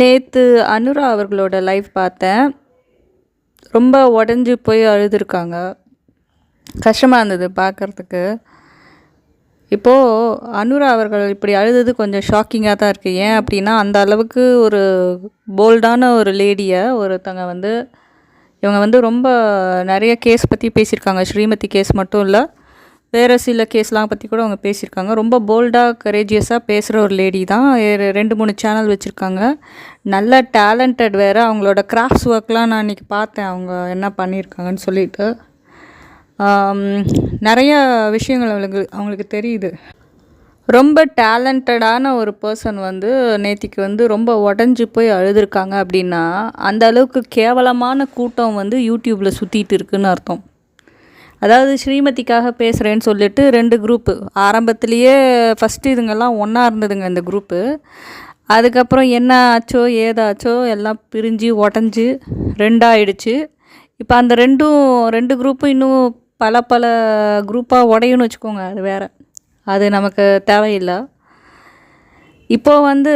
நேற்று அனுரா அவர்களோட லைஃப் பார்த்தேன். ரொம்ப உடஞ்சி போய் அழுதுருக்காங்க. கஷ்டமாக இருந்தது பார்க்குறதுக்கு. இப்போது அனுரா அவர்கள் இப்படி அழுதது கொஞ்சம் ஷாக்கிங்காக தான் இருக்குது ஏன் அப்படின்னா அந்த அளவுக்கு ஒரு போல்டான ஒரு லேடியை ஒருத்தங்க வந்து இவங்க வந்து ரொம்ப நிறைய கேஸ் பற்றி பேசியிருக்காங்க. ஸ்ரீமதி கேஸ் மட்டும் இல்லை. வேறு சில கேஸ்லாம் பற்றி கூட அவங்க பேசியிருக்காங்க. ரொம்ப போல்டாக கரேஜியஸாக பேசுகிற ஒரு லேடி தான். ரெண்டு மூணு சேனல் வச்சுருக்காங்க. நல்ல டேலண்டட் வேறு. அவங்களோட கிராஃப்ட்ஸ் ஒர்க்லாம் நான் இன்றைக்கி பார்த்தேன். அவங்க என்ன பண்ணியிருக்காங்கன்னு சொல்லிட்டு. நிறைய விஷயங்கள் அவங்களுக்கு அவங்களுக்கு தெரியுது. ரொம்ப டேலண்டடான ஒரு பர்சன் வந்து நேத்திக்கு வந்து ரொம்ப உடஞ்சி போய் அழுதுருக்காங்க அப்படின்னா அந்த அளவுக்கு கேவலமான கூட்டம் வந்து யூடியூப்பில் சுற்றிட்டு இருக்குன்னு அர்த்தம். அதாவது ஸ்ரீமதிக்காக பேசுகிறேன்னு சொல்லிட்டு ரெண்டு குரூப்பு ஆரம்பத்துலேயே ஃபஸ்ட்டு இதுங்கெல்லாம் ஒன்றா இருந்ததுங்க இந்த குரூப்பு அதுக்கப்புறம் என்ன ஆச்சோ ஏதாச்சோ எல்லாம் பிரிஞ்சு உடஞ்சி ரெண்டாயிடுச்சு. இப்போ அந்த ரெண்டும் ரெண்டு குரூப்பும் இன்னும் பல பல குரூப்பாக உடையும்னு வச்சுக்கோங்க அது வேறு. அது நமக்கு தேவையில்லை. இப்போ வந்து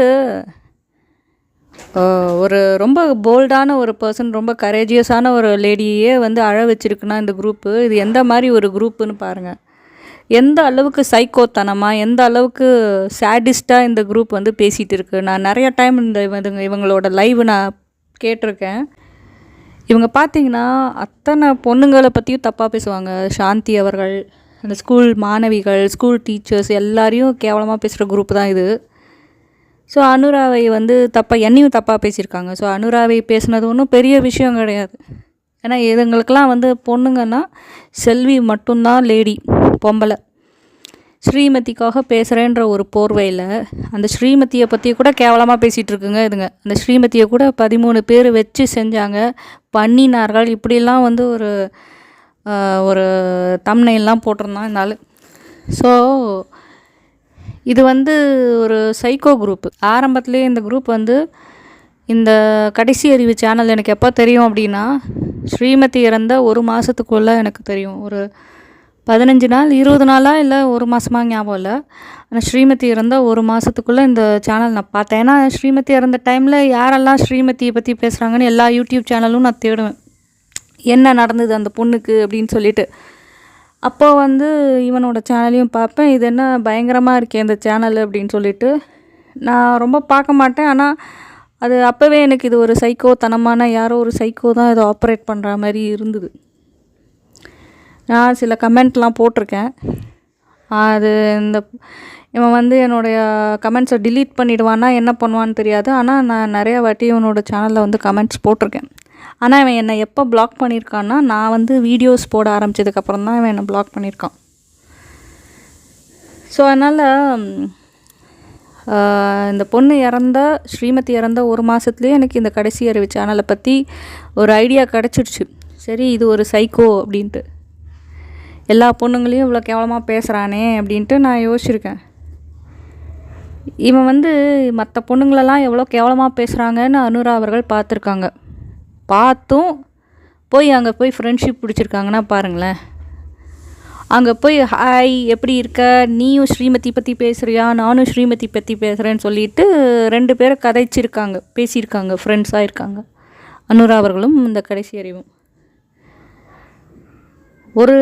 ஒரு ரொம்ப போல்டான ஒரு பர்சன் ரொம்ப கரேஜியஸான ஒரு லேடியே வந்து அழ வச்சிருக்குன்னா இந்த குரூப்பு இது எந்த மாதிரி ஒரு குரூப்புன்னு பாருங்கள் எந்த அளவுக்கு சைக்கோத்தனமாக எந்த அளவுக்கு சேடிஸ்டாக இந்த குரூப் வந்து பேசிகிட்டு இருக்கு. நான் நிறைய டைம் இந்த இவங்க இவங்களோட லைவ் நான் கேட்டிருக்கேன். இவங்க பார்த்தீங்கன்னா அத்தனை பொண்ணுங்களை பற்றியும் தப்பாக பேசுவாங்க. சாந்தி அவர்கள் அந்த ஸ்கூல் மாணவிகள் ஸ்கூல் டீச்சர்ஸ் எல்லாரையும் கேவலமாக பேசுகிற குரூப் தான் இது. ஸோ அனுராவை வந்து தப்பாக என்னையும் தப்பாக பேசியிருக்காங்க. ஸோ அனுராவை பேசுனது ஒன்றும் பெரிய விஷயம் கிடையாது. ஏன்னா இதுங்களுக்கெல்லாம் வந்து பொண்ணுங்கன்னா செல்வி மட்டும்தான் லேடி பொம்பளை. ஸ்ரீமதிக்காக பேசுகிறேன்ற ஒரு போர்வையில் அந்த ஸ்ரீமதியை பற்றி கூட கேவலமாக பேசிகிட்டு இருக்குங்க இதுங்க. அந்த ஸ்ரீமதியை கூட பதிமூணு பேர் வச்சு செஞ்சாங்க. பண்ணினார்கள். இப்படிலாம் வந்து ஒரு ஒரு தம்னையெல்லாம் போட்டிருந்தான் இந்த ஆள். ஸோ இது வந்து ஒரு சைக்கோ குரூப் ஆரம்பத்துலேயே இந்த குரூப் வந்து இந்த கடைசி அறிவு சேனல் எனக்கு எப்போ தெரியும் அப்படின்னா ஸ்ரீமதி இறந்த ஒரு மாதத்துக்குள்ளே எனக்கு தெரியும். ஒரு பதினஞ்சு நாள் இருபது நாளாக இல்லை ஒரு மாதமாக ஞாபகம் இல்லை. ஆனால் ஸ்ரீமதி இறந்த ஒரு மாதத்துக்குள்ளே இந்த சேனல் நான் பார்த்தேன். ஏன்னா ஸ்ரீமதி இறந்த டைமில் யாரெல்லாம் ஸ்ரீமதியை பற்றி பேசுகிறாங்கன்னு எல்லா யூடியூப் சேனலும் நான் தேடுவேன். என்ன நடந்தது அந்த பொண்ணுக்கு அப்படின்னு சொல்லிட்டு. அப்போ வந்து இவனோட சேனலையும் பார்ப்பேன். இது என்ன பயங்கரமாக இருக்கே இந்த சேனல் அப்படின்னு சொல்லிட்டு. நான் ரொம்ப பார்க்க மாட்டேன். ஆனால் அது அப்போவே எனக்கு இது ஒரு சைக்கோ தனமான யாரோ ஒரு சைக்கோ தான் இதை ஆப்ரேட் பண்ணுற மாதிரி இருந்தது. நான் சில கமெண்ட்லாம் போட்டிருக்கேன். அது இந்த இவன் வந்து என்னுடைய கமெண்ட்ஸை டிலீட் பண்ணிடுவான்னா என்ன பண்ணுவான்னு தெரியாது. ஆனால் நான் நிறையா வாட்டி இவனோட சேனலில் வந்து கமெண்ட்ஸ் போட்டிருக்கேன். ஆனால் இவன் என்னை எப்போ பிளாக் பண்ணியிருக்கான்னா நான் வந்து வீடியோஸ் போட ஆரம்பித்ததுக்கப்புறம் தான் இவன் என்னை பிளாக் பண்ணியிருக்கான் ஸோ அதனால் இந்த பொண்ணு இறந்த ஸ்ரீமதி இறந்த ஒரு மாதத்துலேயே எனக்கு இந்த கடைசி அறிவு சேனலை பற்றி ஒரு ஐடியா கிடச்சிடுச்சு. சரி இது ஒரு சைக்கோ அப்படின்ட்டு. எல்லா பொண்ணுங்களையும் இவ்வளோ கேவலமாக பேசுகிறானே அப்படின்ட்டு நான் யோசிச்சிருக்கேன். இவன் வந்து மற்ற பொண்ணுங்களெல்லாம் எவ்வளோ கேவலமாக பேசுகிறாங்கன்னு அனுரா அவர்கள் பார்த்துருக்காங்க. பார்த்தும் போய் அங்கே போய் ஃப்ரெண்ட்ஷிப் பிடிச்சிருக்காங்கன்னா பாருங்களேன். அங்கே போய் ஹாய் எப்படி இருக்க? நீயும் ஸ்ரீமதி பற்றி பேசுகிறியா நானும் ஸ்ரீமதி பற்றி பேசுகிறேன்னு சொல்லிட்டு ரெண்டு பேரும் கதைச்சிருக்காங்க பேசியிருக்காங்க ஃப்ரெண்ட்ஸாக இருக்காங்க. அனுரா அவர்களும் இந்த கடைசி அறிவும். ஒரு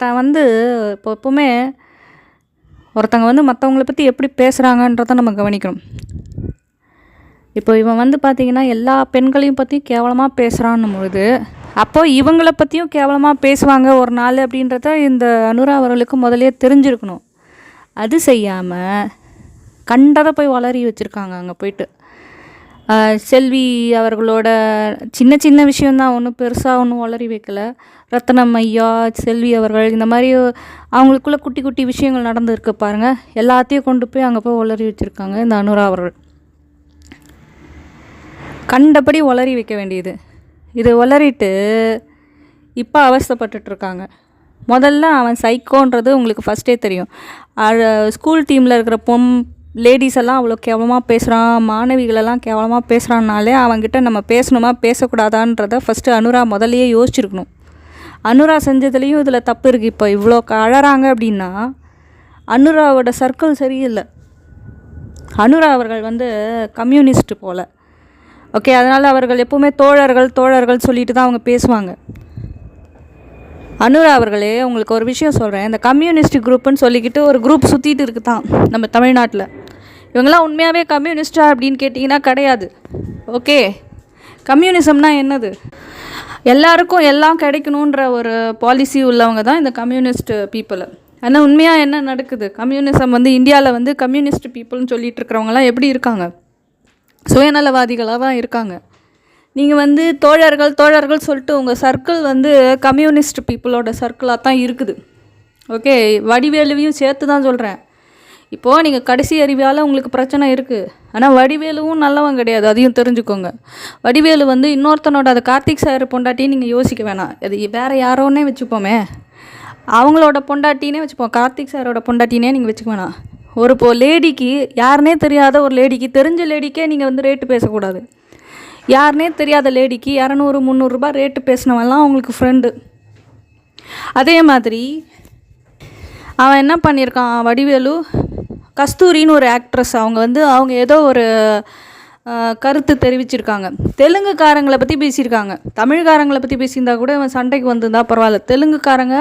த வந்து இப்போ எப்போவுமே ஒருத்தங்க வந்து மற்றவங்கள பற்றி எப்படி பேசுகிறாங்கன்றத நம்ம கவனிக்கணும். இப்போ இவன் வந்து பார்த்தீங்கன்னா எல்லா பெண்களையும் பற்றியும் கேவலமாக பேசுகிறான்னும் பொழுது அப்போ இவங்களை பற்றியும் கேவலமாக பேசுவாங்க ஒரு நாள் அப்படின்றத இந்த அனுரா அவர்களுக்கு முதலே தெரிஞ்சிருக்கணும். அது செய்யாமல் கண்டதை போய் வளரி வச்சுருக்காங்க அங்கே போயிட்டு. செல்வி அவர்களோட சின்ன சின்ன விஷயந்தான் ஒன்றும் பெருசாக ஒன்றும் வளரி வைக்கல. ரத்னம் ஐயா செல்வி அவர்கள் இந்த மாதிரி அவங்களுக்குள்ள குட்டி குட்டி விஷயங்கள் நடந்துருக்கு பாருங்கள் எல்லாத்தையும் கொண்டு போய் அங்கே போய் வளரி வச்சுருக்காங்க இந்த அனுரா அவர்கள். கண்டபடி உளறி வைக்க வேண்டியது. இது உளறிட்டு இப்போ அவஸ்தப்பட்டுட்ருக்காங்க. முதல்ல அவன் சைக்கோன்றது உங்களுக்கு ஃபஸ்ட்டே தெரியும். ஸ்கூல் டீமில் இருக்கிற பொம் லேடிஸ் எல்லாம் அவ்வளோ கேவலமாக பேசுகிறான் மாணவிகளெல்லாம் கேவலமாக பேசுகிறான்னாலே அவங்ககிட்ட நம்ம பேசணுமா பேசக்கூடாதான்றத ஃபஸ்ட்டு அனுரா முதல்லையே யோசிச்சிருக்கணும். அனுரா செஞ்சதுலேயும் இதில் தப்பு இருக்குது இப்போ இவ்வளோ க- அழறாங்க அப்படின்னா அனுராவோட சர்க்கிள் சரியில்லை. அனுரா அவர்கள் வந்து கம்யூனிஸ்ட் போல். ஓகே அதனால் அவர்கள் எப்போவுமே தோழர்கள் தோழர்கள் சொல்லிட்டு தான் அவங்க பேசுவாங்க. அனுரா அவர்களே உங்களுக்கு ஒரு விஷயம் சொல்கிறேன் இந்த கம்யூனிஸ்ட் குரூப்புன்னு சொல்லிக்கிட்டு ஒரு குரூப் சுற்றிட்டு இருக்கு தான் நம்ம தமிழ்நாட்டில். இவங்கெல்லாம் உண்மையாகவே கம்யூனிஸ்டா அப்படின்னு கேட்டிங்கன்னா கிடையாது. ஓகே கம்யூனிசம்னா என்னது? எல்லாருக்கும் எல்லாம் கிடைக்கணுன்ற ஒரு பாலிசி உள்ளவங்க தான் இந்த கம்யூனிஸ்ட் பீப்புளை ஆனால் உண்மையாக என்ன நடக்குது? கம்யூனிசம் வந்து இந்தியாவில் வந்து கம்யூனிஸ்ட் பீப்புள்னு சொல்லிட்டு இருக்கிறவங்கலாம் எப்படி இருக்காங்க? சுயநலவாதிகளாக தான் இருக்காங்க. நீங்கள் வந்து தோழர்கள் தோழர்கள் சொல்லிட்டு உங்கள் சர்க்கிள் வந்து கம்யூனிஸ்ட் பீப்புளோட சர்க்கிளாக தான் இருக்குது. ஓகே வடிவேலுவையும் சேர்த்து தான் சொல்கிறேன் இப்போது நீங்கள் கடைசி அறிவியால் உங்களுக்கு பிரச்சனை இருக்குது ஆனால் வடிவேலுவும் நல்லவன் கிடையாது அதையும் தெரிஞ்சுக்கோங்க. வடிவேலு வந்து இன்னொருத்தனோட அது கார்த்திக் சார் பொண்டாட்டின்னு நீங்கள் யோசிக்க வேணாம். அது வேறு யாரோன்னே வச்சுப்போமே. அவங்களோட பொண்டாட்டினே வச்சுப்போம். கார்த்திக் சாரோட பொண்டாட்டினே நீங்கள் வச்சுக்க வேணாம். ஒரு இப்போ லேடிக்கு யாருனே தெரியாத ஒரு லேடிக்கு தெரிஞ்ச லேடிக்கே நீங்கள் வந்து ரேட்டு பேசக்கூடாது. யாருனே தெரியாத லேடிக்கு இரநூறு முந்நூறுரூபா ரேட்டு பேசினவன்லாம் அவங்களுக்கு ஃப்ரெண்டு அதே மாதிரி அவன் என்ன பண்ணியிருக்கான் வடிவேலு கஸ்தூரின்னு ஒரு ஆக்ட்ரஸ் அவங்க வந்து அவங்க ஏதோ ஒரு கருத்து தெரிவிச்சிருக்காங்க. தெலுங்குக்காரங்களை பற்றி பேசியிருக்காங்க. தமிழ்காரங்களை பற்றி பேசியிருந்தா கூட இவன் சண்டைக்கு வந்திருந்தா பரவாயில்ல. தெலுங்குக்காரங்க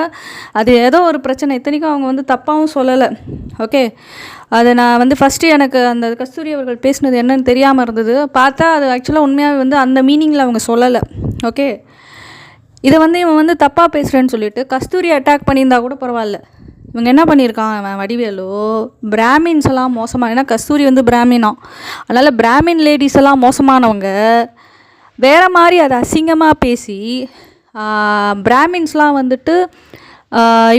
அது ஏதோ ஒரு பிரச்சனை. இத்தனைக்கும் அவங்க வந்து தப்பாகவும் சொல்லலை. ஓகே? அது நான் வந்து ஃபஸ்ட்டு எனக்கு அந்த கஸ்தூரி அவர்கள் பேசினது என்னன்னு தெரியாமல் இருந்தது. பார்த்தா அது ஆக்சுவலாக உண்மையாகவே வந்து அந்த மீனிங்கில் அவங்க சொல்லலை. ஓகே? இதை வந்து இவன் வந்து தப்பாக பேசுகிறேன்னு சொல்லிட்டு கஸ்தூரி அட்டாக் பண்ணியிருந்தா கூட பரவாயில்ல. இவங்க என்ன பண்ணியிருக்கான் அவன் வடிவேலு? பிராமின்ஸ் எல்லாம் மோசமாக ஏன்னா கஸ்தூரி வந்து பிராமினாம் அதனால் பிராமின் லேடிஸ் எல்லாம் மோசமானவங்க. வேறு மாதிரி அதை அசிங்கமாக பேசி பிராமின்ஸ்லாம் வந்துட்டு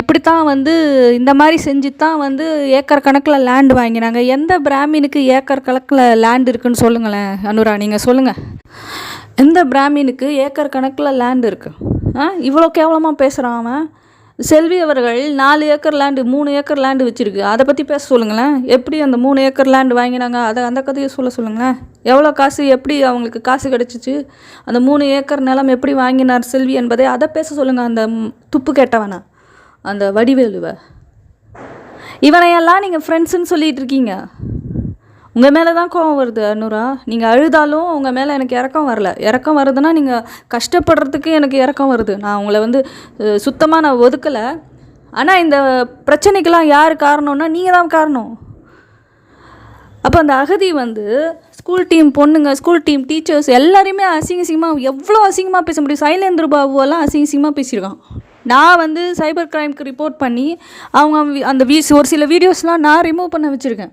இப்படித்தான் வந்து இந்த மாதிரி செஞ்சு தான் வந்து ஏக்கர் கணக்கில் லேண்ட் வாங்கினாங்க. எந்த பிராமினுக்கு ஏக்கர் கணக்கில் லேண்ட் இருக்குன்னு சொல்லுங்களேன் அனுரா நீங்கள் சொல்லுங்கள் எந்த பிராமினுக்கு ஏக்கர் கணக்கில் லேண்ட் இருக்குது ஆ இவ்வளோ கேவலமாக பேசுகிறான் அவன். செல்வி அவர்கள் நாலு ஏக்கர் லேண்டு மூணு ஏக்கர் லேண்டு வச்சுருக்கு. அதை பற்றி பேச சொல்லுங்களேன். எப்படி அந்த மூணு ஏக்கர் லேண்டு வாங்கினாங்க? அதை அந்த கதையை சொல்ல சொல்லுங்களேன். எவ்வளோ காசு எப்படி அவங்களுக்கு காசு கிடச்சிச்சு? அந்த மூணு ஏக்கர் நிலம் எப்படி வாங்கினார் செல்வி என்பதை அதை பேச சொல்லுங்கள் அந்த துப்பு கேட்டவனா. அந்த வடிவேலுவை. இவனையெல்லாம் நீங்கள் ஃப்ரெண்ட்ஸுன்னு சொல்லிகிட்டு இருக்கீங்க. உங்கள் மேலே தான் கோவம் வருது அனுரா. நீங்கள் அழுதாலும் உங்கள் மேலே எனக்கு இறக்கம் வரல. இறக்கம் வருதுன்னா நீங்கள் கஷ்டப்படுறதுக்கு எனக்கு இறக்கம் வருது. நான் உங்களை வந்து சுத்தமாக நான் ஒதுக்கலை. ஆனால் இந்த பிரச்சனைக்கெல்லாம் யார் காரணம்னா நீங்கள் தான் காரணம். அப்போ அந்த அகதி வந்து ஸ்கூல் டீம் பொண்ணுங்க ஸ்கூல் டீம் டீச்சர்ஸ் எல்லாரையுமே அசிங்க அசிங்கமாக எவ்வளோ அசிங்கமாக பேச முடியும்? சைலேந்திர பாபுவெல்லாம் அசிங்க அசிங்கமாக பேசியிருக்கான். நான் வந்து சைபர் கிரைம்க்கு ரிப்போர்ட் பண்ணி அவங்க அந்த வீ ஒரு சில வீடியோஸ்லாம் நான் ரிமூவ் பண்ண வச்சுருக்கேன்.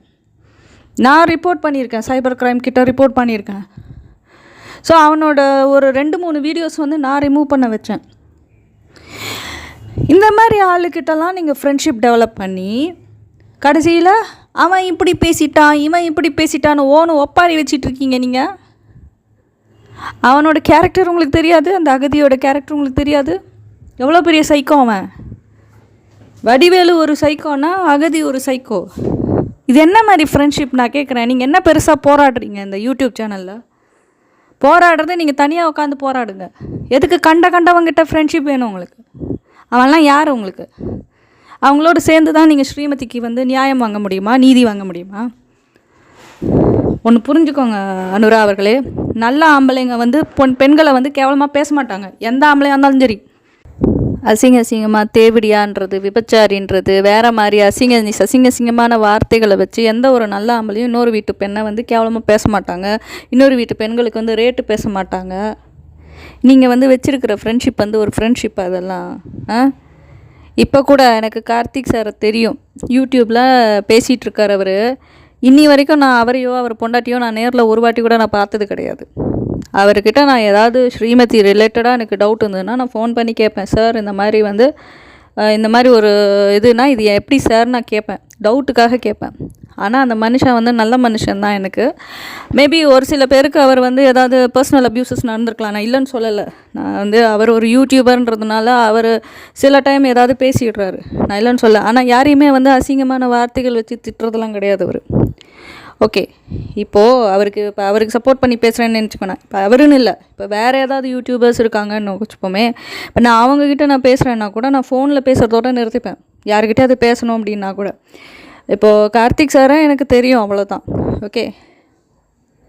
நான் ரிப்போர்ட் பண்ணியிருக்கேன். சைபர் கிரைம் கிட்ட ரிப்போர்ட் பண்ணியிருக்கேன். ஸோ அவனோட ஒரு ரெண்டு மூணு வீடியோஸ் வந்து நான் ரிமூவ் பண்ண வச்சேன். இந்த மாதிரி ஆளுக்கிட்டலாம் நீங்கள் ஃப்ரெண்ட்ஷிப் டெவலப் பண்ணி கடைசியில் அவன் இப்படி பேசிட்டான் இவன் இப்படி பேசிட்டான்னு ஓனு ஒப்பாரி வச்சிட்ருக்கீங்க நீங்கள் அவனோட கேரக்டர் உங்களுக்கு தெரியாது? அந்த அகதியோட கேரக்டர் உங்களுக்கு தெரியாது? எவ்வளோ பெரிய சைக்கோ அவன்? வடிவேலு ஒரு சைக்கோனா அகதி ஒரு சைக்கோ இது என்ன மாதிரி ஃப்ரெண்ட்ஷிப் நான் கேட்குறேன் நீங்கள் என்ன பெருசாக போராடுறீங்க இந்த யூடியூப் சேனலில் போராடுறது நீங்கள் தனியாக உட்காந்து போராடுங்க. எதுக்கு கண்ட கண்டவங்கிட்ட ஃப்ரெண்ட்ஷிப் வேணும் உங்களுக்கு? அவன்லாம் யார் உங்களுக்கு? அவங்களோட சேர்ந்து தான் நீங்கள் ஸ்ரீமதிக்கு வந்து நியாயம் வாங்க முடியுமா? நீதி வாங்க முடியுமா? ஒன்று புரிஞ்சுக்கோங்க அனுரா அவர்களே. நல்ல ஆம்பளைங்க வந்து பொன் பெண்களை வந்து கேவலமாக பேச மாட்டாங்க. எந்த ஆம்பளையாக இருந்தாலும் சரி. அசிங்க அசிங்கமாக தேவிடியான்றது விபச்சாரின்றது வேறு மாதிரி அசிங்க அசிங்க அசிங்கமான வார்த்தைகளை வச்சு எந்த ஒரு நல்ல ஆம்பளையும் இன்னொரு வீட்டு பெண்ணை வந்து கேவலமாக பேச மாட்டாங்க. இன்னொரு வீட்டு பெண்களுக்கு வந்து ரேட்டு பேச மாட்டாங்க. நீங்கள் வந்து வச்சுருக்கிற ஃப்ரெண்ட்ஷிப் வந்து ஒரு ஃப்ரெண்ட்ஷிப் அதெல்லாம். ஆ? இப்போ கூட எனக்கு கார்த்திக் சாரை தெரியும். யூடியூப்பில் பேசிகிட்டு இருக்கார் அவர். இன்னி வரைக்கும் நான் அவரையோ அவர் பொண்டாட்டியோ நான் நேரில் ஒரு வாட்டி கூட நான் பார்த்தது கிடையாது. அவர்கிட்ட நான் ஏதாவது ஸ்ரீமதி ரிலேட்டடாக எனக்கு டவுட் இருந்ததுன்னா நான் ஃபோன் பண்ணி கேட்பேன். சார் இந்த மாதிரி வந்து இந்த மாதிரி ஒரு இதுனா இது எப்படி சார் நான் கேட்பேன். டவுட்டுக்காக கேட்பேன். ஆனால் அந்த மனுஷன் வந்து நல்ல மனுஷன் தான் எனக்கு. மேபி ஒரு சில பேருக்கு அவர் வந்து ஏதாவது பர்சனல் அப்யூசஸ் நடந்திருக்கலாம். நான் இல்லைன்னு சொல்லலை. நான் வந்து அவர் ஒரு யூடியூபர்ன்றதுனால அவர் சில டைம் ஏதாவது பேசிடுறாரு. நான் இல்லைன்னு சொல்ல ஆனால் யாரையுமே வந்து அசிங்கமான வார்த்தைகள் வச்சு திட்டுறதெல்லாம் கிடையாது அவர். ஓகே. இப்போது அவருக்கு இப்போ அவருக்கு சப்போர்ட் பண்ணி பேசுகிறேன்னு நினச்சிக்கோண்ணா இப்போ அவருன்னு இல்லை. இப்போ வேறு ஏதாவது யூடியூபர்ஸ் இருக்காங்கன்னு வச்சுப்போமே. இப்போ நான் அவங்கக்கிட்ட நான் பேசுகிறேன்னா கூட நான் ஃபோனில் பேசுகிறதோட நிறுத்திப்பேன். யாருக்கிட்டே அது பேசணும் அப்படின்னா கூட. இப்போது கார்த்திக் சாரை எனக்கு தெரியும் அவ்வளோதான் ஓகே.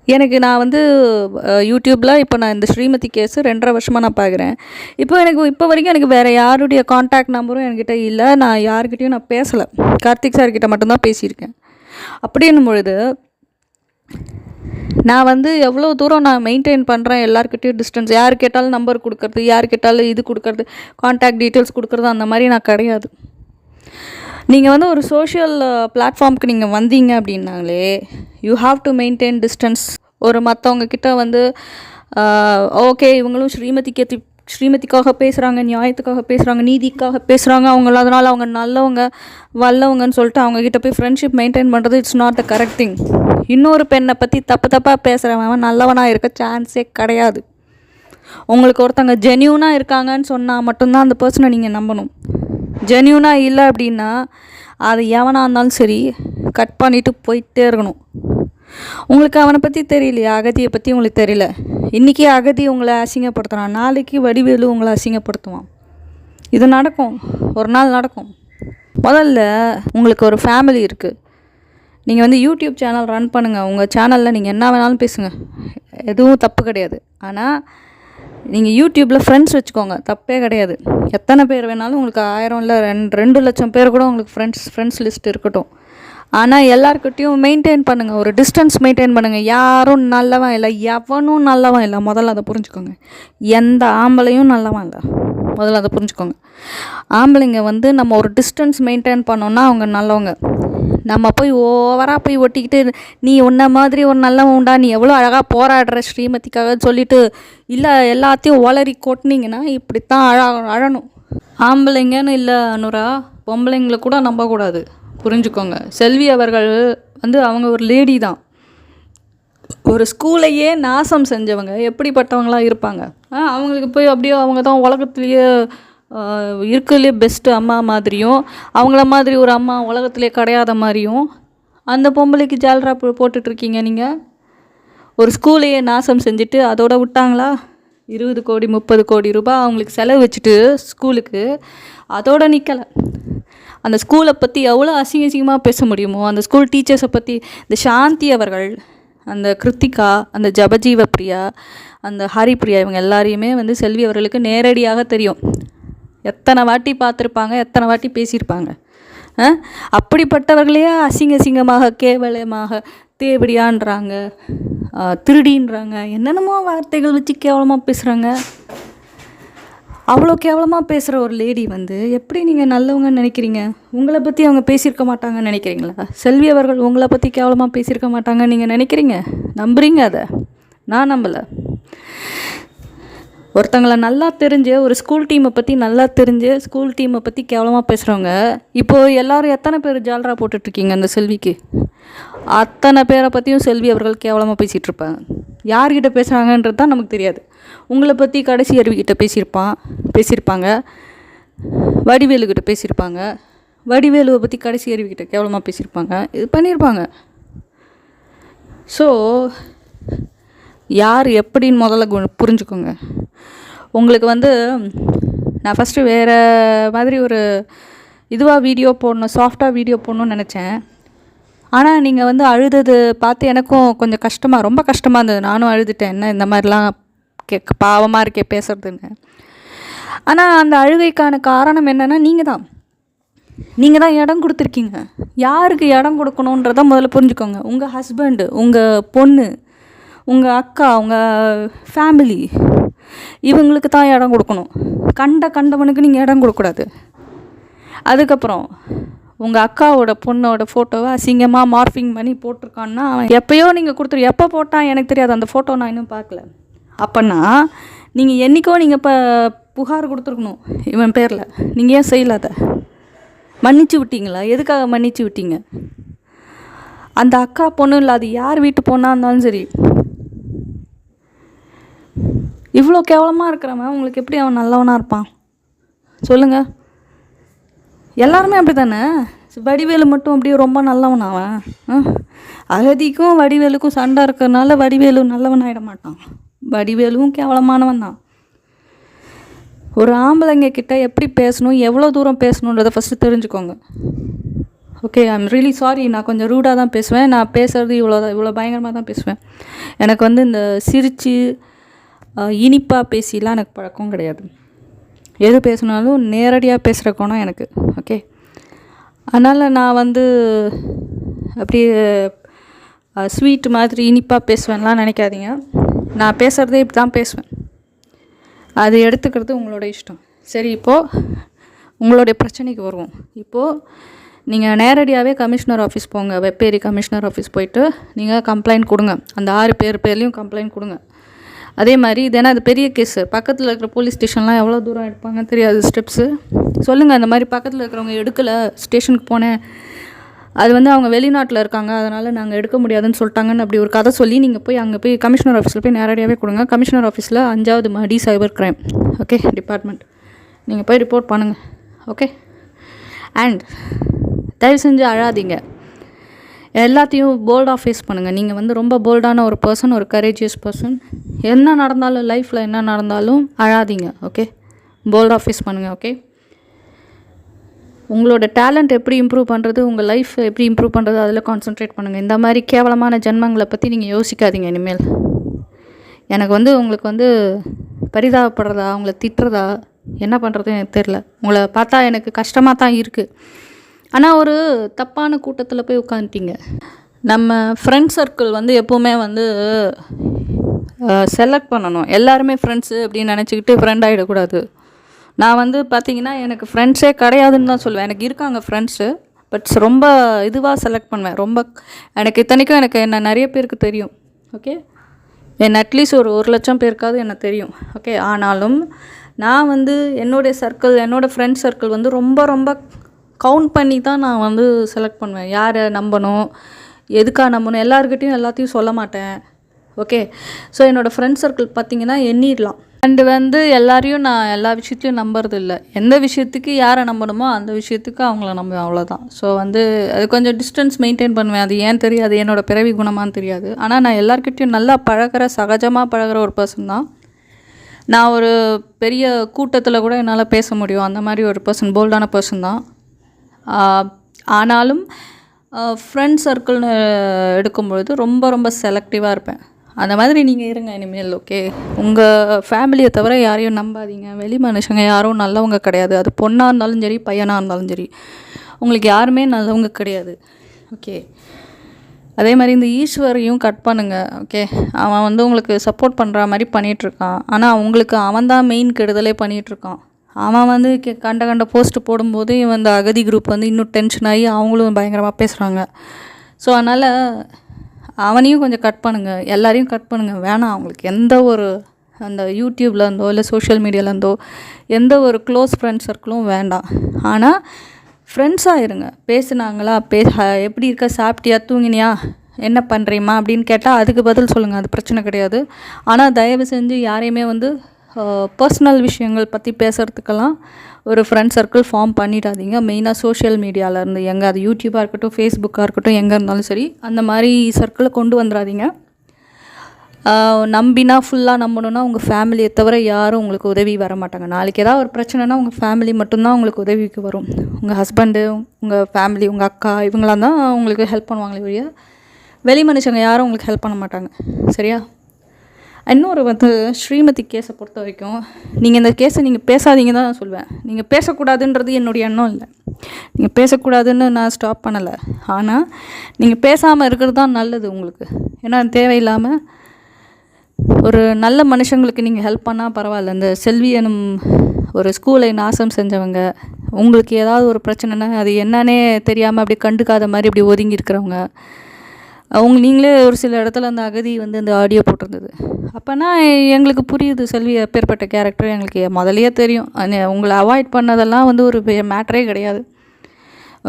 எனக்கு நான் வந்து யூடியூப்பில் இப்போ நான் இந்த ஸ்ரீமதி கேஸ் ரெண்டரை வருஷமாக நான் பார்க்குறேன் இப்போ எனக்கு இப்போ வரைக்கும் எனக்கு வேறு யாருடைய காண்டாக்ட் நம்பரும் என்கிட்ட இல்லை. நான் யாருக்கிட்டேயும் நான் பேசலை. கார்த்திக் சார்கிட்ட மட்டும்தான் பேசியிருக்கேன். அப்படின்னும் பொழுது நான் வந்து எவ்வளோ தூரம் நான் மெயின்டைன் பண்ணுறேன் எல்லாருக்கிட்டையும் டிஸ்டன்ஸ் யார் கேட்டாலும் நம்பர் கொடுக்கறது யார் கேட்டாலும் இது கொடுக்கறது காண்டாக்ட் டீட்டெயில்ஸ் கொடுக்கறது அந்த மாதிரி நான் கிடையாது. நீங்கள் வந்து ஒரு சோஷியல் பிளாட்ஃபார்முக்கு நீங்கள் வந்தீங்க அப்படின்னாங்களே you have to maintain distance ஒரு மற்றவங்க கிட்ட வந்து ஓகே இவங்களும் ஸ்ரீமதி கேத்தி ஸ்ரீமதிக்காக பேசுகிறாங்க நியாயத்துக்காக பேசுகிறாங்க நீதிக்காக பேசுகிறாங்க அவங்கள அதனால் அவங்க நல்லவங்க வல்லவங்கன்னு சொல்லிட்டு அவங்கக்கிட்ட போய் ஃப்ரெண்ட்ஷிப் மெயின்டைன் பண்ணுறது it's not the correct thing இன்னொரு பெண்ணை பற்றி தப்பு தப்பாக பேசுகிறவன் நல்லவனாக இருக்க சான்ஸே கிடையாது. உங்களுக்கு ஒருத்தங்க ஜென்யூனாக இருக்காங்கன்னு சொன்னால் மட்டும்தான் அந்த பர்சனை நீங்கள் நம்பணும். ஜென்யூனாக இல்லை அப்படின்னா அது எவனாக இருந்தாலும் சரி கட் பண்ணிவிட்டு போயிட்டே இருக்கணும். உங்களுக்கு அவனை பற்றி தெரியலையா? அகதியை பற்றி உங்களுக்கு தெரியல. இன்றைக்கி அகதி உங்களை அசிங்கப்படுத்துகிறான் நாளைக்கு வடிவேலு உங்களை அசிங்கப்படுத்துவான். இது நடக்கும். ஒரு நாள் நடக்கும். முதல்ல உங்களுக்கு ஒரு ஃபேமிலி இருக்குது நீங்கள் வந்து யூடியூப் சேனல் ரன் பண்ணுங்கள் உங்கள் சேனலில் நீங்கள் என்ன வேணாலும் பேசுங்க. எதுவும் தப்பு கிடையாது. ஆனால் நீங்கள் யூடியூப்பில் ஃப்ரெண்ட்ஸ் வச்சுக்கோங்க. தப்பே கிடையாது. எத்தனை பேர் வேணாலும் உங்களுக்கு ஆயிரம் இல்லை ரெண்டு ரெண்டு லட்சம் பேர் கூட உங்களுக்கு ஃப்ரெண்ட்ஸ் ஃப்ரெண்ட்ஸ் லிஸ்ட் இருக்கட்டும். ஆனால் எல்லாருக்கிட்டையும் மெயின்டைன் பண்ணுங்கள் ஒரு டிஸ்டன்ஸ் மெயின்டைன் பண்ணுங்கள் யாரும் நல்லவன் இல்லை. எவனும் நல்லவன் இல்லை. முதல்ல அதை புரிஞ்சுக்கோங்க. எந்த ஆம்பளையும் நல்லவன் இல்லை. முதல்ல அதை புரிஞ்சுக்கோங்க. ஆம்பளைங்க வந்து நம்ம ஒரு டிஸ்டன்ஸ் மெயின்டைன் பண்ணோன்னா அவங்க நல்லவங்க. நம்ம போய் ஓவராக போய் ஒட்டிக்கிட்டு நீ உன்ன மாதிரி ஒரு நல்லவன் உண்டா? நீ எவ்வளோ அழகாக போராடுற ஸ்ரீமதிக்காக? சொல்லிட்டு இல்லை எல்லாத்தையும் ஒளரி கொட்டினீங்கன்னா இப்படித்தான் அழ அழணும். ஆம்பளைங்கன்னு இல்லை அனுரா. பொம்பளைங்களை கூட நம்பக்கூடாது. புரிஞ்சுக்கோங்க. செல்வி அவர்கள் வந்து அவங்க ஒரு லேடி தான். ஒரு ஸ்கூலையே நாசம் செஞ்சவங்க எப்படிப்பட்டவங்களாக இருப்பாங்க? அவங்களுக்கு போய் அப்படியே அவங்க தான் உலகத்துலேயே இருக்கிறதுலே பெஸ்ட்டு அம்மா மாதிரியும் அவங்கள மாதிரி ஒரு அம்மா உலகத்துலேயே கிடையாத மாதிரியும் அந்த பொம்பளைக்கு ஜால்ரா போட்டுட்ருக்கீங்க நீங்கள் ஒரு ஸ்கூலையே நாசம் செஞ்சுட்டு அதோட விட்டாங்களா? இருபது கோடி முப்பது கோடி ரூபாய் அவங்களுக்கு செலவு வச்சுட்டு ஸ்கூலுக்கு அதோட நிற்கலை அந்த ஸ்கூலை பற்றி எவ்வளோ அசிங்க அசிங்கமாக பேச முடியுமோ அந்த ஸ்கூல் டீச்சர்ஸை பற்றி இந்த சாந்தி அவர்கள் அந்த கிருத்திகா அந்த ஜபஜீவ பிரியா அந்த ஹரிப்பிரியா இவங்க எல்லாரையுமே வந்து செல்வி அவர்களுக்கு நேரடியாக தெரியும். எத்தனை வாட்டி பார்த்துருப்பாங்க எத்தனை வாட்டி பேசியிருப்பாங்க. அப்படிப்பட்டவர்களையே அசிங்க அசிங்கமாக கேவலமாக தேவடியான்றாங்க திருடின்றாங்க என்னென்னமோ வார்த்தைகள் வச்சு கேவலமாக பேசுகிறாங்க அவ்வளோ கேவலமாக பேசுகிற ஒரு லேடி வந்து எப்படி நீங்கள் நல்லவங்கன்னு நினைக்கிறீங்க? உங்களை பற்றி அவங்க பேசியிருக்க மாட்டாங்கன்னு நினைக்கிறீங்களா? செல்வி அவர்கள் உங்களை பற்றி கேவலமாக பேசியிருக்க மாட்டாங்கன்னு நீங்கள் நினைக்கிறீங்க? நம்புறீங்க அதை? நான் நம்பலை. ஒருத்தங்களை நல்லா தெரிஞ்சு ஒரு ஸ்கூல் டீமை பற்றி நல்லா தெரிஞ்சு ஸ்கூல் டீமை பற்றி கேவலமாக பேசுகிறவங்க இப்போது எல்லோரும் எத்தனை பேர் ஜால்ரா போட்டுட்ருக்கீங்க அந்த செல்விக்கு? அத்தனை பேரை பற்றியும் செல்வி அவர்கள் கேவலமாக பேசிகிட்ருப்பாங்க யார்கிட்ட பேசுகிறாங்கன்றது தான் நமக்கு தெரியாது. உங்களை பற்றி கடைசி அருவிக்கிட்ட பேசியிருப்பான் பேசியிருப்பாங்க. வடிவேலுக்கிட்ட பேசியிருப்பாங்க. வடிவேலுவை பற்றி கடைசி அருவிக்கிட்ட கேவலமாக பேசியிருப்பாங்க. இது பண்ணியிருப்பாங்க. ஸோ யார் எப்படின்னு முதல்ல கு- புரிஞ்சுக்கோங்க. உங்களுக்கு வந்து நான் ஃபஸ்ட்டு வேறு மாதிரி ஒரு இதுவாக வீடியோ போடணும் சாஃப்டாக வீடியோ போடணும்னு நினச்சேன். ஆனால் நீங்கள் வந்து அழுதது பார்த்து எனக்கும் கொஞ்சம் கஷ்டமாக ரொம்ப கஷ்டமாக இருந்தது. நானும் அழுதுட்டேன். என்ன இந்த மாதிரிலாம் கே பாவமாக இருக்கே பேசுறதுன்னு. ஆனால் அந்த அழுகைக்கான காரணம் என்னென்னா நீங்கள் தான். நீங்கள் தான் இடம் கொடுத்துருக்கீங்க. யாருக்கு இடம் கொடுக்கணுன்றத முதல்ல புரிஞ்சுக்கோங்க. உங்கள் ஹஸ்பண்டு உங்கள் பொண்ணு உங்கள் அக்கா உங்கள் ஃபேமிலி இவங்களுக்கு தான் இடம் கொடுக்கணும். கண்ட கண்டவனுக்கு நீங்கள் இடம் கொடுக்கக்கூடாது. அதுக்கப்புறம் உங்கள் அக்காவோட பொண்ணோட ஃபோட்டோவை அசிங்கமாக மார்ஃபிங் பண்ணி போட்டிருக்கான்னா அவன் எப்போயோ நீங்கள் கொடுத்துரு எப்போ போட்டான் எனக்கு தெரியாது. அந்த ஃபோட்டோ நான் இன்னும் பார்க்கல. அப்போன்னா நீங்கள் என்றைக்கோ நீங்கள் இப்போ புகார் கொடுத்துருக்கணும். இவன் பேரில். நீங்கள் ஏன் செய்யல அதை? மன்னிச்சு விட்டீங்களா? எதுக்காக மன்னிச்சு விட்டீங்க? அந்த அக்கா பொண்ணு இல்லை அது யார் வீட்டு பொண்ணாக இருந்தாலும் சரி. இவ்வளோ கேவலமாக இருக்கிறவன் உங்களுக்கு எப்படி அவன் நல்லவனாக இருப்பான்? சொல்லுங்கள் எல்லாருமே அப்படி தானே வடிவேலு மட்டும் அப்படியே ரொம்ப நல்லவன் அவன்? அகதிக்கும் வடிவேலுக்கும் சண்டை இருக்கிறதுனால வடிவேலு நல்லவன் ஆகிட மாட்டான். வடிவேலுவும் கேவலமானவன் தான். ஒரு ஆம்பளைங்க கிட்ட எப்படி பேசணும் எவ்வளோ தூரம் பேசணுன்றதை ஃபஸ்ட்டு தெரிஞ்சுக்கோங்க. ஓகே ஐம் ரியலி சாரி நான் கொஞ்சம் ரூடாக தான் பேசுவேன். நான் பேசுகிறது இவ்வளோ இவ்வளோ பயங்கரமாக தான் பேசுவேன். எனக்கு வந்து இந்த சிரித்து இனிப்பாக பேசிலாம் எனக்கு பழக்கம் கிடையாது. எது பேசினாலும் நேரடியாக பேசுகிற குணம் எனக்கு ஓகே அதனால் நான் வந்து அப்படியே ஸ்வீட் மாதிரி இனிப்பாக பேசுவேன்லாம் நினைக்காதீங்க. நான் பேசுகிறதே இப்படி தான் பேசுவேன். அது எடுத்துக்கிறது உங்களோட இஷ்டம். சரி இப்போது உங்களுடைய பிரச்சனைக்கு வருவோம். இப்போது நீங்கள் நேரடியாகவே கமிஷனர் ஆஃபீஸ் போங்க வெப்பேரி கமிஷனர் ஆஃபீஸ் போயிட்டு நீங்கள் கம்ப்ளைண்ட் கொடுங்க. அந்த ஆறு பேர் பேர்லேயும் கம்ப்ளைண்ட் கொடுங்க. அதே மாதிரி இது ஏன்னா அது பெரிய கேஸு பக்கத்தில் இருக்கிற போலீஸ் ஸ்டேஷன்லாம் எவ்வளோ தூரம் எடுப்பாங்க தெரியாது ஸ்டெப்ஸு சொல்லுங்கள் அந்த மாதிரி பக்கத்தில் இருக்கிறவங்க எடுக்கலை ஸ்டேஷனுக்கு போனேன். அது வந்து அவங்க வெளிநாட்டில் இருக்காங்க அதனால் நாங்கள் எடுக்க முடியாதுன்னு சொல்லிட்டாங்கன்னு அப்படி ஒரு கதை சொல்லி நீங்கள் போய் அங்கே போய் கமிஷனர் ஆஃபீஸில் போய் நேரடியாகவே கொடுங்க. கமிஷனர் ஆஃபீஸில் அஞ்சாவது மடி சைபர் க்ரைம் ஓகே டிபார்ட்மெண்ட் நீங்கள் போய் ரிப்போர்ட் பண்ணுங்கள் ஓகே அண்ட் தயவு செஞ்சு அழாதீங்க. எல்லாத்தையும் போல்டாக ஃபேஸ் பண்ணுங்கள் நீங்கள் வந்து ரொம்ப போல்டான ஒரு பர்சன் ஒரு கரேஜியஸ் பர்சன் என்ன நடந்தாலும் லைஃப்பில் என்ன நடந்தாலும் அழாதீங்க ஓகே போல்டாக ஃபேஸ் பண்ணுங்கள் ஓகே உங்களோட டேலண்ட் எப்படி இம்ப்ரூவ் பண்ணுறது உங்கள் லைஃப் எப்படி இம்ப்ரூவ் பண்ணுறது அதில் கான்சென்ட்ரேட் பண்ணுங்கள் இந்த மாதிரி கேவலமான ஜென்மங்களை பற்றி நீங்கள் யோசிக்காதீங்க இனிமேல். எனக்கு வந்து உங்களுக்கு வந்து பரிதாபப்படுறதா உங்களை திட்டுறதா என்ன பண்ணுறது எனக்கு தெரில உங்களை பார்த்தா எனக்கு கஷ்டமாக தான் இருக்குது ஆனால் ஒரு தப்பான கூட்டத்தில் போய் உட்காந்துட்டீங்க நம்ம ஃப்ரெண்ட் சர்க்கிள் வந்து எப்போவுமே வந்து செலக்ட் பண்ணணும். எல்லாருமே ஃப்ரெண்ட்ஸு அப்படின்னு நினச்சிக்கிட்டு ஃப்ரெண்ட் ஆகிடக்கூடாது நான் வந்து பார்த்தீங்கன்னா எனக்கு ஃப்ரெண்ட்ஸே கிடையாதுன்னு தான் சொல்லுவேன். எனக்கு இருக்காங்க ஃப்ரெண்ட்ஸு பட் ரொம்ப இதுவாக செலக்ட் பண்ணுவேன். ரொம்ப எனக்கு இத்தனைக்கும் எனக்கு என்ன நிறைய பேருக்கு தெரியும். ஓகே என்ன அட்லீஸ்ட் ஒரு ஒரு லட்சம் பேருக்காவது எனக்கு தெரியும். ஓகே ஆனாலும் நான் வந்து என்னுடைய சர்க்கிள் என்னோடய ஃப்ரெண்ட் சர்க்கிள் வந்து ரொம்ப ரொம்ப கவுண்ட் பண்ணி தான் நான் வந்து செலக்ட் பண்ணுவேன். யாரை நம்பணும் எதுக்காக நம்பணும் எல்லாருக்கிட்டையும் எல்லாத்தையும் சொல்ல மாட்டேன். ஓகே ஸோ என்னோடய ஃப்ரெண்ட் சர்க்கிள் பார்த்தீங்கன்னா எண்ணிடலாம் அண்டு வந்து எல்லாரையும் நான் எல்லா விஷயத்தையும் நம்புறது இல்லை எந்த விஷயத்துக்கு யாரை நம்பணுமோ அந்த விஷயத்துக்கு அவங்கள நம்புவேன் அவ்வளோதான் ஸோ வந்து அது கொஞ்சம் டிஸ்டன்ஸ் மெயின்டைன் பண்ணுவேன். அது ஏன் தெரியாது? என்னோடய பிறவி குணமானு தெரியாது. ஆனால் நான் எல்லாருக்கிட்டையும் நல்லா பழகிற சகஜமாக பழகிற ஒரு பர்சன் தான். நான் ஒரு பெரிய கூட்டத்தில் கூட என்னால் பேச முடியும். அந்த மாதிரி ஒரு பர்சன் போல்டான பர்சன் தான். ஆனாலும் ஃப்ரெண்ட் சர்க்கிள்னு எடுக்கும்பொழுது ரொம்ப ரொம்ப செலக்டிவாக இருப்பேன். அந்த மாதிரி நீங்கள் இருங்க இனிமேல் ஓகே உங்கள் ஃபேமிலியை தவிர யாரையும் நம்பாதீங்க. வெளி மனுஷங்க யாரும் நல்லவங்க கிடையாது. அது பொண்ணாக இருந்தாலும் சரி பையனாக இருந்தாலும் சரி. உங்களுக்கு யாருமே நல்லவங்க கிடையாது ஓகே அதே மாதிரி இந்த ஈஸ்வரையும் கட் பண்ணுங்கள் ஓகே அவன் வந்து உங்களுக்கு சப்போர்ட் பண்ணுற மாதிரி பண்ணிகிட்ருக்கான் ஆனால் உங்களுக்கு அவன் தான் மெயின் கெடுதலே பண்ணிகிட்ருக்கான் அவன் வந்து கண்ட கண்ட போஸ்ட்டு போடும்போது இவன் இந்த அகதி குரூப் வந்து இன்னும் டென்ஷன் ஆகி அவங்களும் பயங்கரமாக பேசுகிறாங்க ஸோ அதனால் அவனையும் கொஞ்சம் கட் பண்ணுங்கள் எல்லாரையும் கட் பண்ணுங்கள் வேணாம் அவங்களுக்கு எந்த ஒரு அந்த யூடியூப்பில் இருந்தோ இல்லை சோஷியல் மீடியாவிலேருந்தோ எந்த ஒரு க்ளோஸ் ஃப்ரெண்ட்ஸ் சர்க்கிளும் வேண்டாம். ஆனால் ஃப்ரெண்ட்ஸாக இருங்க. பேசுனாங்களா? பே எப்படி இருக்க? சாப்பிட்டியா? தூங்கினியா? என்ன பண்ணுறீம்மா அப்படின்னு கேட்டால் அதுக்கு பதில் சொல்லுங்கள் அது பிரச்சனை கிடையாது. ஆனால் தயவு செஞ்சு யாரையுமே வந்து பர்சனல் விஷயங்கள் பற்றி பேசுகிறதுக்கெல்லாம் ஒரு ஃப்ரெண்ட் சர்க்கிள் ஃபார்ம் பண்ணிடாதீங்க. மெயினாக சோஷியல் மீடியாவிலேருந்து எங்கே அது யூடியூப்பாக இருக்கட்டும் ஃபேஸ்புக்காக இருக்கட்டும் எங்கே இருந்தாலும் சரி அந்த மாதிரி சர்க்கிளை கொண்டு வந்துடாதீங்க. நம்பினா ஃபுல்லாக நம்பணுன்னா உங்கள் ஃபேமிலியை தவிர யாரும் உங்களுக்கு உதவி வர மாட்டாங்க. நாளைக்கு ஏதாவது ஒரு பிரச்சனைனா உங்கள் ஃபேமிலி மட்டும்தான் உங்களுக்கு உதவிக்கு வரும். உங்கள் ஹஸ்பண்டு உங்கள் ஃபேமிலி உங்கள் அக்கா இவங்களாம் தான் உங்களுக்கு ஹெல்ப் பண்ணுவாங்களே ஒழிய வெளி மனுஷங்க யாரும் உங்களுக்கு ஹெல்ப் பண்ண மாட்டாங்க. சரியா? இன்னொரு வந்து ஸ்ரீமதி கேஸை பொறுத்த வரைக்கும் நீங்கள் இந்த கேஸை நீங்கள் பேசாதீங்க தான் நான் சொல்லுவேன் நீங்கள் பேசக்கூடாதுன்றது என்னுடைய எண்ணம் இல்லை. நீங்கள் பேசக்கூடாதுன்னு நான் ஸ்டாப் பண்ணலை. ஆனால் நீங்கள் பேசாமல் இருக்கிறது தான் நல்லது உங்களுக்கு. ஏன்னா தேவையில்லாமல் ஒரு நல்ல மனுஷங்களுக்கு நீங்கள் ஹெல்ப் பண்ணால் பரவாயில்ல. இந்த செல்வி எனும் ஒரு ஸ்கூலை நாசம் செஞ்சவங்க உங்களுக்கு ஏதாவது ஒரு பிரச்சனைனா அது என்னன்னே தெரியாமல் அப்படி கண்டுக்காத மாதிரி அப்படி ஒதுங்கி இருக்கிறவங்க அவங்க நீங்களே ஒரு சில இடத்துல அந்த அகதி வந்து அந்த ஆடியோ போட்டிருந்தது. அப்போனா எங்களுக்கு புரியுது செல்வி அப்பேற்பட்ட கேரக்டர் எங்களுக்கு முதலையே தெரியும். உங்களை அவாய்ட் பண்ணதெல்லாம் வந்து ஒரு மேட்டரே கிடையாது.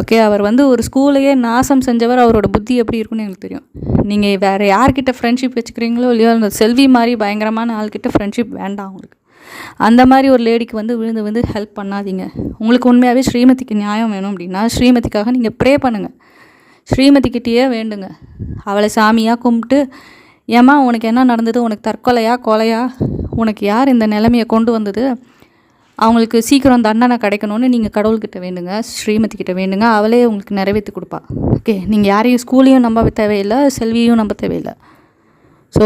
ஓகே அவர் வந்து ஒரு ஸ்கூலையே நாசம் செஞ்சவர் அவரோட புத்தி எப்படி இருக்குன்னு எங்களுக்கு தெரியும். நீங்கள் வேறு யார்கிட்ட ஃப்ரெண்ட்ஷிப் வச்சுக்கிறீங்களோ இல்லையோ அந்த செல்வி மாதிரி பயங்கரமான ஆள்கிட்ட ஃப்ரெண்ட்ஷிப் வேண்டாம் உங்களுக்கு அந்த மாதிரி ஒரு லேடிக்கு வந்து விழுந்து வந்து ஹெல்ப் பண்ணாதீங்க. உங்களுக்கு உண்மையாகவே ஸ்ரீமதிக்கு நியாயம் வேணும் அப்படின்னா ஸ்ரீமதிக்காக நீங்கள் ப்ரே பண்ணுங்கள் ஸ்ரீமதிக்கிட்டேயே வேண்டுங்க. அவளை சாமியாக கும்பிட்டு ஏம்மா உனக்கு என்ன நடந்தது? உனக்கு தற்கொலையா கொலையா? உனக்கு யார் இந்த நிலைமையை கொண்டு வந்தது? அவங்களுக்கு சீக்கிரம் தண்டனை கிடைக்கணும்னு நீங்கள் கடவுள்கிட்ட வேண்டுங்க ஸ்ரீமதி கிட்ட வேண்டுங்க. அவளே உங்களுக்கு நிறைவேற்றி கொடுப்பா. ஓகே நீங்கள் யாரையும் ஸ்கூலையும் நம்ப தேவையில்லை செல்வியும் நம்ப தேவையில்லை. ஸோ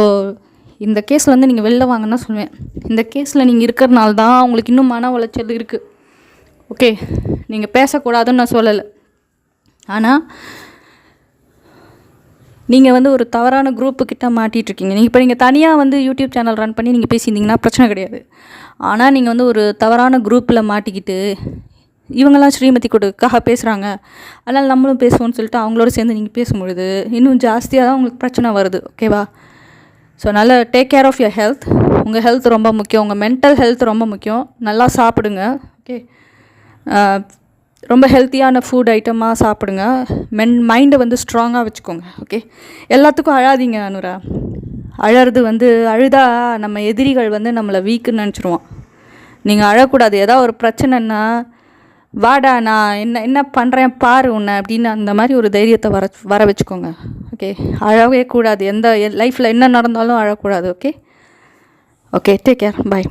இந்த கேஸில் வந்து நீங்கள் வெளில வாங்கன்னா சொல்லுவேன் இந்த கேஸில் நீங்கள் இருக்கிறனால தான் உங்களுக்கு இன்னும் மன உளைச்சல் இருக்குது ஓகே நீங்கள் பேசக்கூடாதுன்னு நான் சொல்லலை. ஆனால் நீங்கள் வந்து ஒரு தவறான குரூப்புக்கிட்ட மாட்டிகிட்ருக்கீங்க இருக்கீங்க நீங்கள் இப்போ நீங்கள் தனியாக வந்து யூடியூப் சேனல் ரன் பண்ணி நீங்கள் பேசியிருந்தீங்கன்னா பிரச்சனை கிடையாது. ஆனால் நீங்கள் வந்து ஒரு தவறான குரூப்பில் மாட்டிக்கிட்டு இவங்கெல்லாம் ஸ்ரீமதி கொடுக்காக பேசுகிறாங்க அதனால் நம்மளும் பேசுவோம்னு சொல்லிட்டு அவங்களோட சேர்ந்து நீங்கள் பேசும்பொழுது இன்னும் ஜாஸ்தியாக தான் உங்களுக்கு பிரச்சனை வருது. ஓகேவா ஸோ நல்லா take care of your health உங்கள் ஹெல்த் ரொம்ப முக்கியம். உங்கள் மென்டல் ஹெல்த் ரொம்ப முக்கியம். நல்லா சாப்பிடுங்க. ஓகே ரொம்ப ஹெல்த்தியான ஃபுட் ஐட்டமாக சாப்பிடுங்க. மென் மைண்டை வந்து ஸ்ட்ராங்காக வச்சுக்கோங்க ஓகே எல்லாத்துக்கும் அழாதீங்க அனுரா. அழறது வந்து அழுதா நம்ம எதிரிகள் வந்து நம்மளை வீக்குன்னு நினச்சிருவான் நீங்கள் அழக்கூடாது. ஏதாவது ஒரு பிரச்சனைன்னா வாடா நான் என்ன என்ன பண்ணுறேன் பாரு உன்னை அப்படின்னு அந்த மாதிரி ஒரு தைரியத்தை வர வர வச்சுக்கோங்க ஓகே அழவே கூடாது. எந்த லைஃப்பில் என்ன நடந்தாலும் அழக்கூடாது okay okay take care bye